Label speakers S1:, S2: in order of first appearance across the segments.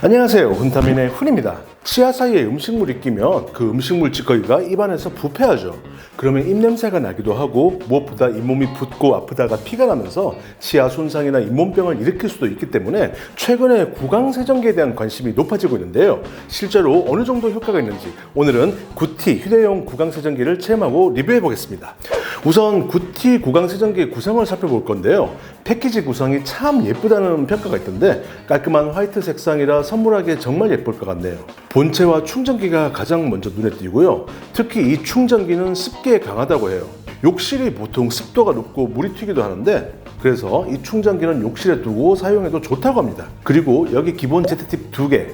S1: 안녕하세요. 훈타민의 훈입니다. 치아 사이에 음식물이 끼면 그 음식물 찌꺼기가 입안에서 부패하죠. 그러면 입냄새가 나기도 하고 무엇보다 잇몸이 붓고 아프다가 피가 나면서 치아 손상이나 잇몸병을 일으킬 수도 있기 때문에 최근에 구강 세정기에 대한 관심이 높아지고 있는데요. 실제로 어느 정도 효과가 있는지 오늘은 구티 휴대용 구강 세정기를 체험하고 리뷰해 보겠습니다. 우선 구티 구강 세정기의 구성을 살펴볼 건데요. 패키지 구성이 참 예쁘다는 평가가 있던데 깔끔한 화이트 색상이라 선물하기에 정말 예쁠 것 같네요. 본체와 충전기가 가장 먼저 눈에 띄고요. 특히 이 충전기는 습기에 강하다고 해요. 욕실이 보통 습도가 높고 물이 튀기도 하는데 그래서 이 충전기는 욕실에 두고 사용해도 좋다고 합니다. 그리고 여기 기본 Z팁 2개,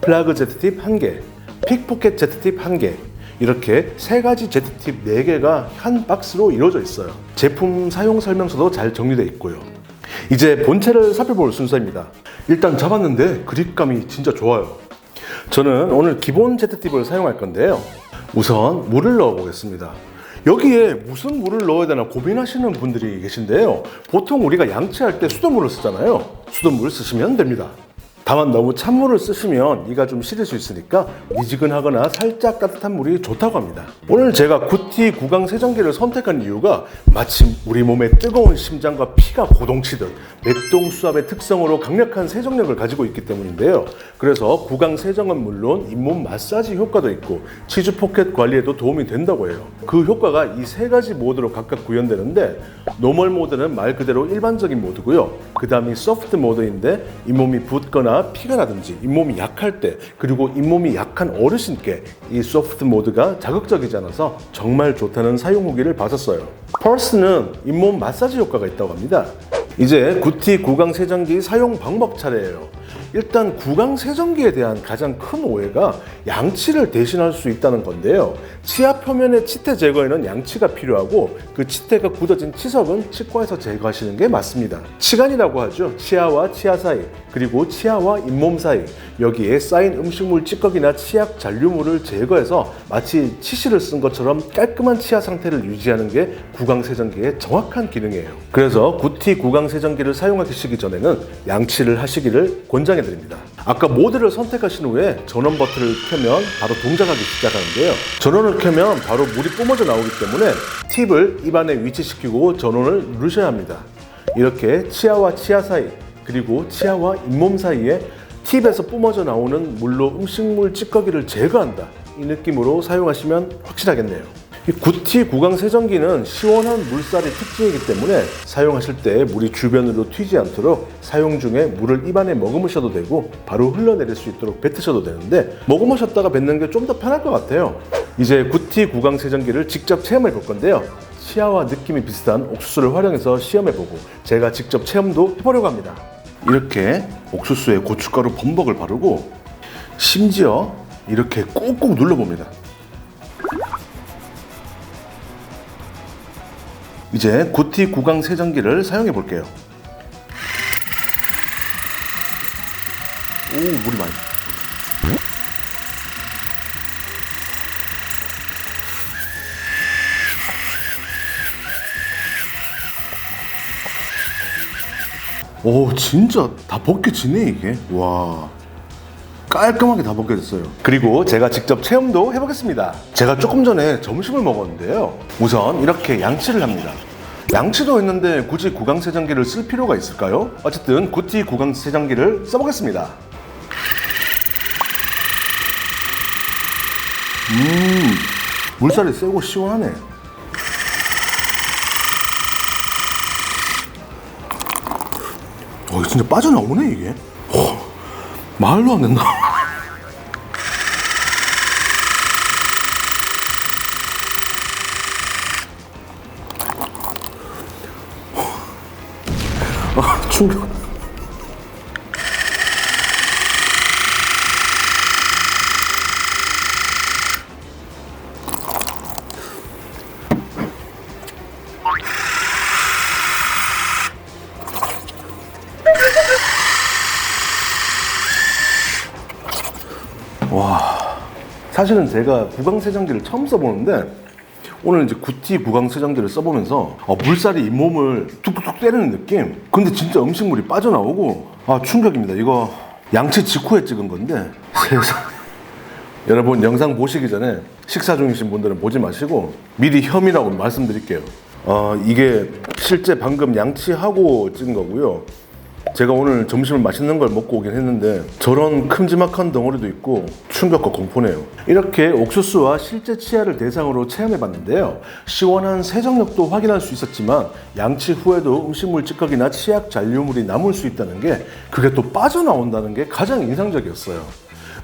S1: 플라그 Z팁 1개, 픽포켓 Z팁 1개, 이렇게 세 가지 Z팁 4개가 한 박스로 이루어져 있어요. 제품 사용 설명서도 잘 정리되어 있고요. 이제 본체를 살펴볼 순서입니다. 일단 잡았는데 그립감이 진짜 좋아요. 저는 오늘 기본 Z팁을 사용할 건데요. 우선 물을 넣어 보겠습니다. 여기에 무슨 물을 넣어야 되나 고민하시는 분들이 계신데요. 보통 우리가 양치할 때 수돗물을 쓰잖아요. 수돗물 쓰시면 됩니다. 다만 너무 찬물을 쓰시면 이가 좀 시릴 수 있으니까 미지근하거나 살짝 따뜻한 물이 좋다고 합니다. 오늘 제가 구티 구강 세정기를 선택한 이유가 마침 우리 몸의 뜨거운 심장과 피가 고동치듯 맥동 수압의 특성으로 강력한 세정력을 가지고 있기 때문인데요. 그래서 구강 세정은 물론 잇몸 마사지 효과도 있고 치주 포켓 관리에도 도움이 된다고 해요. 그 효과가 이 세 가지 모드로 각각 구현되는데 노멀 모드는 말 그대로 일반적인 모드고요. 그 다음이 소프트 모드인데 잇몸이 붓거나 피가 나든지 잇몸이 약할 때 그리고 잇몸이 약한 어르신께 이 소프트 모드가 자극적이지 않아서 정말 좋다는 사용 후기를 받았어요. 펄스는 잇몸 마사지 효과가 있다고 합니다. 이제 구티 구강 세정기 사용 방법 차례예요. 일단 구강 세정기에 대한 가장 큰 오해가 양치를 대신할 수 있다는 건데요. 치아 표면의 치태 제거에는 양치가 필요하고 그 치태가 굳어진 치석은 치과에서 제거하시는 게 맞습니다. 치간이라고 하죠. 치아와 치아 사이, 그리고 치아와 잇몸 사이 여기에 쌓인 음식물 찌꺼기나 치약 잔류물을 제거해서 마치 치실을 쓴 것처럼 깔끔한 치아 상태를 유지하는 게 구강 세정기의 정확한 기능이에요. 그래서 구티 구강 세정기를 사용하시기 전에는 양치를 하시기를 권장 해 드립니다. 아까 모드를 선택하신 후에 전원 버튼을 켜면 바로 동작하기 시작하는데요. 전원을 켜면 바로 물이 뿜어져 나오기 때문에 팁을 입안에 위치시키고 전원을 누르셔야 합니다. 이렇게 치아와 치아 사이 그리고 치아와 잇몸 사이에 팁에서 뿜어져 나오는 물로 음식물 찌꺼기를 제거한다. 이 느낌으로 사용하시면 확실하겠네요. 이 구티 구강 세정기는 시원한 물살이 특징이기 때문에 사용하실 때 물이 주변으로 튀지 않도록 사용 중에 물을 입안에 머금으셔도 되고 바로 흘러내릴 수 있도록 뱉으셔도 되는데 머금으셨다가 뱉는 게 좀 더 편할 것 같아요. 이제 구티 구강 세정기를 직접 체험해 볼 건데요. 치아와 느낌이 비슷한 옥수수를 활용해서 시험해 보고 제가 직접 체험도 해보려고 합니다. 이렇게 옥수수에 고춧가루 범벅을 바르고 심지어 이렇게 꾹꾹 눌러봅니다. 이제 구티 구강 세정기를 사용해 볼게요. 오, 물이 많이. 오, 진짜 다 벗겨지네, 이게. 와. 깔끔하게 다 벗겨졌어요. 그리고 제가 직접 체험도 해보겠습니다. 제가 조금 전에 점심을 먹었는데요. 우선 이렇게 양치를 합니다. 양치도 했는데 굳이 구강 세정기를 쓸 필요가 있을까요? 어쨌든 구티 구강 세정기를 써보겠습니다. 음, 물살이 세고 시원하네. 어, 진짜 빠져나오네, 이게. 어, 말로 안 된다. 아, 충격. 와, 사실은 제가 구강세정기를 처음 써보는데 오늘 이제 구티 구강 세정기를 써보면서 어, 물살이 잇몸을 툭툭툭 때리는 느낌. 근데 진짜 음식물이 빠져나오고 아 충격입니다. 이거 양치 직후에 찍은 건데 세상 여러분 영상 보시기 전에 식사 중이신 분들은 보지 마시고 미리 혐의라고 말씀드릴게요. 어, 이게 실제 방금 양치하고 찍은 거고요. 제가 오늘 점심을 맛있는 걸 먹고 오긴 했는데 저런 큼지막한 덩어리도 있고 충격과 공포네요. 이렇게 옥수수와 실제 치아를 대상으로 체험해 봤는데요. 시원한 세정력도 확인할 수 있었지만 양치 후에도 음식물 찌꺼기나 치약 잔류물이 남을 수 있다는 게 그게 또 빠져나온다는 게 가장 인상적이었어요.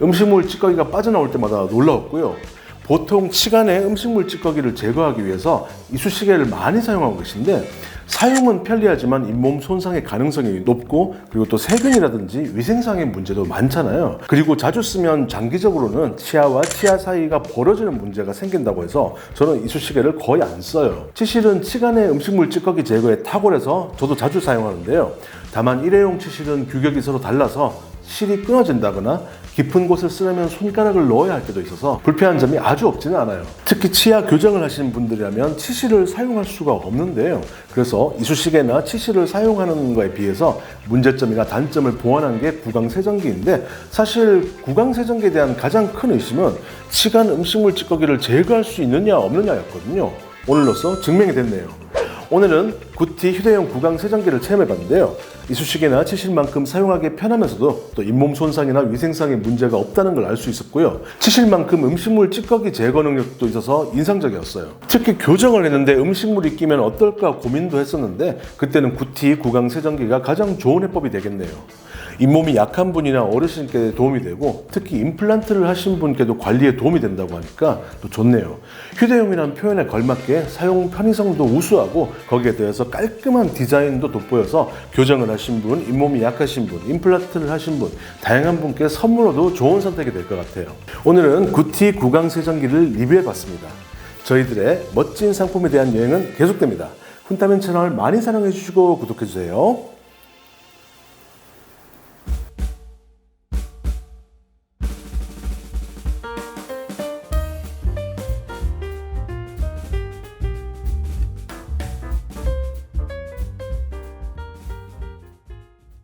S1: 음식물 찌꺼기가 빠져나올 때마다 놀라웠고요. 보통 치간의 음식물 찌꺼기를 제거하기 위해서 이쑤시개를 많이 사용하고 계신데 사용은 편리하지만 잇몸 손상의 가능성이 높고 그리고 또 세균이라든지 위생상의 문제도 많잖아요. 그리고 자주 쓰면 장기적으로는 치아와 치아 사이가 벌어지는 문제가 생긴다고 해서 저는 이쑤시개를 거의 안 써요. 치실은 치간의 음식물 찌꺼기 제거에 탁월해서 저도 자주 사용하는데요. 다만 일회용 치실은 규격이 서로 달라서 실이 끊어진다거나 깊은 곳을 쓰려면 손가락을 넣어야 할 때도 있어서 불편한 점이 아주 없지는 않아요. 특히 치아 교정을 하시는 분들이라면 치실을 사용할 수가 없는데요. 그래서 이쑤시개나 치실을 사용하는 것에 비해서 문제점이나 단점을 보완한 게 구강세정기인데 사실 구강세정기에 대한 가장 큰 의심은 치간 음식물 찌꺼기를 제거할 수 있느냐 없느냐였거든요. 오늘로써 증명이 됐네요. 오늘은 구티 휴대용 구강 세정기를 체험해봤는데요. 이쑤시개나 치실만큼 사용하기 편하면서도 또 잇몸 손상이나 위생상의 문제가 없다는 걸 알 수 있었고요. 치실만큼 음식물 찌꺼기 제거 능력도 있어서 인상적이었어요. 특히 교정을 했는데 음식물이 끼면 어떨까 고민도 했었는데 그때는 구티 구강 세정기가 가장 좋은 해법이 되겠네요. 잇몸이 약한 분이나 어르신께 도움이 되고 특히 임플란트를 하신 분께도 관리에 도움이 된다고 하니까 또 좋네요. 휴대용이라는 표현에 걸맞게 사용 편의성도 우수하고 거기에 대해서 깔끔한 디자인도 돋보여서 교정을 하신 분, 잇몸이 약하신 분, 임플란트를 하신 분, 다양한 분께 선물로도 좋은 선택이 될 것 같아요. 오늘은 구티 구강 세정기를 리뷰해 봤습니다. 저희들의 멋진 상품에 대한 여행은 계속됩니다. 훈타민 채널 많이 사랑해 주시고 구독해 주세요.